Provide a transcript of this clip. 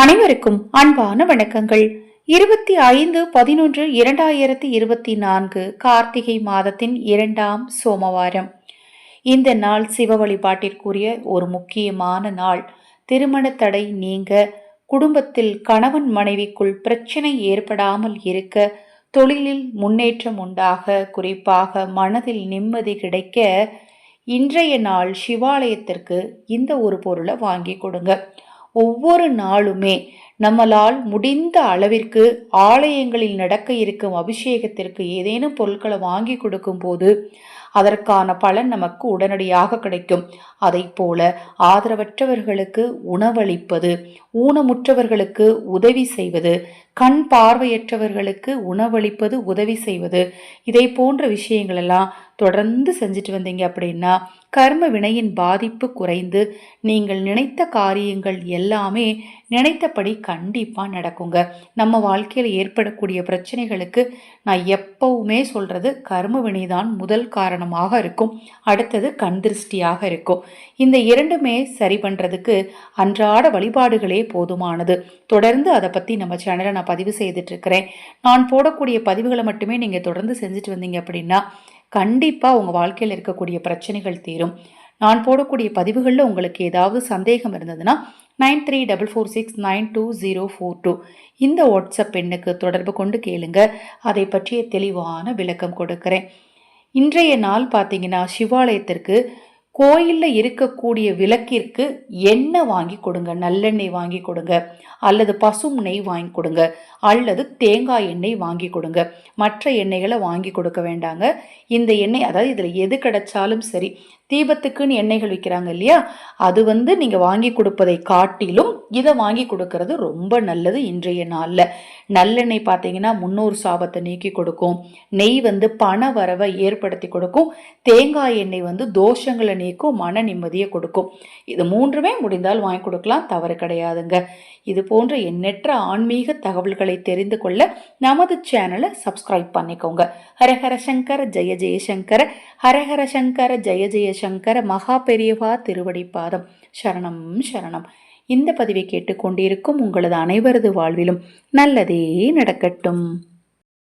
அனைவருக்கும் அன்பான வணக்கங்கள். இருபத்தி ஐந்து பதினொன்று இரண்டாயிரத்தி இருபத்தி நான்கு கார்த்திகை மாதத்தின் இரண்டாம் சோமவாரம். இந்த நாள் சிவ வழிபாட்டிற்குரிய ஒரு முக்கியமான நாள். திருமண தடை நீங்க குடும்பத்தில் கணவன் மனைவிக்குள் பிரச்சனை ஏற்படாமல் இருக்க தொழிலில் முன்னேற்றம் உண்டாக குறிப்பாக மனதில் நிம்மதி கிடைக்க இன்றைய நாள் சிவாலயத்திற்கு இந்த ஒரு பொருளை வாங்கி கொடுங்க. ஒவ்வொரு நாளுமே நம்மளால் முடிந்த அளவிற்கு ஆலயங்களில் நடக்க இருக்கும் அபிஷேகத்திற்கு ஏதேனும் பொருட்களை வாங்கி கொடுக்கும்போது அதற்கான பலன் நமக்கு உடனடியாக கிடைக்கும். அதை போல ஆதரவற்றவர்களுக்கு உணவளிப்பது ஊனமுற்றவர்களுக்கு உதவி செய்வது கண் பார்வையற்றவர்களுக்கு உணவளிப்பது உதவி செய்வது இதை போன்ற விஷயங்களெல்லாம் தொடர்ந்து செஞ்சுட்டு வந்தீங்க அப்படின்னா கர்ம வினையின் பாதிப்பு குறைந்து நீங்கள் நினைத்த காரியங்கள் எல்லாமே நினைத்தபடி கண்டிப்பாக நடக்குங்க. நம்ம வாழ்க்கையில் ஏற்படக்கூடிய பிரச்சனைகளுக்கு நான் எப்பவுமே சொல்கிறது கர்ம வினை தான் முதல் காரணமாக இருக்கும். அடுத்தது கண் திருஷ்டியாக இருக்கும். இந்த இரண்டுமே சரி பண்ணுறதுக்கு அன்றாட வழிபாடுகளே போதுமானது. தொடர்ந்து அதை பற்றி நம்ம சேனலை நான் பதிவு செய்துட்ருக்கிறேன் நான் போடக்கூடிய பதிவுகளை மட்டுமே நீங்கள் தொடர்ந்து செஞ்சுட்டு வந்தீங்க அப்படின்னா கண்டிப்பாக உங்கள் வாழ்க்கையில் இருக்கக்கூடிய பிரச்சனைகள் தீரும். நான் போடக்கூடிய பதிவுகளில் உங்களுக்கு ஏதாவது சந்தேகம் இருந்ததுன்னா nine three double four six nine two zero four two. இந்த வாட்ஸ்அப் எண்ணுக்கு தொடர்பு கொண்டு கேளுங்க. அதை பற்றிய தெளிவான விளக்கம் கொடுக்குறேன். இன்றைய நாள் பார்த்தீங்கன்னா சிவாலயத்திற்கு கோயிலில் இருக்கக்கூடிய விளக்கிற்கு எண்ணெய் வாங்கி கொடுங்க நல்லெண்ணெய் வாங்கி கொடுங்க அல்லது பசும் நெய் வாங்கி கொடுங்க அல்லது தேங்காய் எண்ணெய் வாங்கி கொடுங்க. மற்ற எண்ணெய்களை வாங்கி கொடுக்க வேண்டாங்க. இந்த எண்ணெய் அதாவது இதில் எது கிடைச்சாலும் சரி தீபத்துக்குன்னு எண்ணெய்கள் விற்கிறாங்க இல்லையா? அது வந்து நீங்கள் வாங்கி கொடுப்பதை காட்டிலும் இதை வாங்கி கொடுக்கறது ரொம்ப நல்லது இன்றைய நாளில். நல்லெண்ணெய் பார்த்தீங்கன்னா முன்னூறு சாபத்தை நீக்கி கொடுக்கும். நெய் வந்து பண வரவை ஏற்படுத்தி கொடுக்கும். தேங்காய் எண்ணெய் வந்து தோஷங்களை நீக்கும் மன நிம்மதியை கொடுக்கும். இது மூன்றுமே முடிந்தால் வாங்கி கொடுக்கலாம் தவறு கிடையாதுங்க. இது போன்ற எண்ணற்ற ஆன்மீக தகவல்களை தெரிந்து கொள்ள நமது சேனலை சப்ஸ்கிரைப் பண்ணிக்கோங்க. ஹரஹர சங்கர ஜெய ஜெயசங்கர ஹரஹர சங்கர ஜெய ஜெயசங்கர மகா பெரியவா திருவடி பாதம். சரணம் சரணம். இந்த பதிவை கேட்டுக்கொண்டிருக்கும் உங்களது அனைவரது வாழ்விலும் நல்லதே நடக்கட்டும்.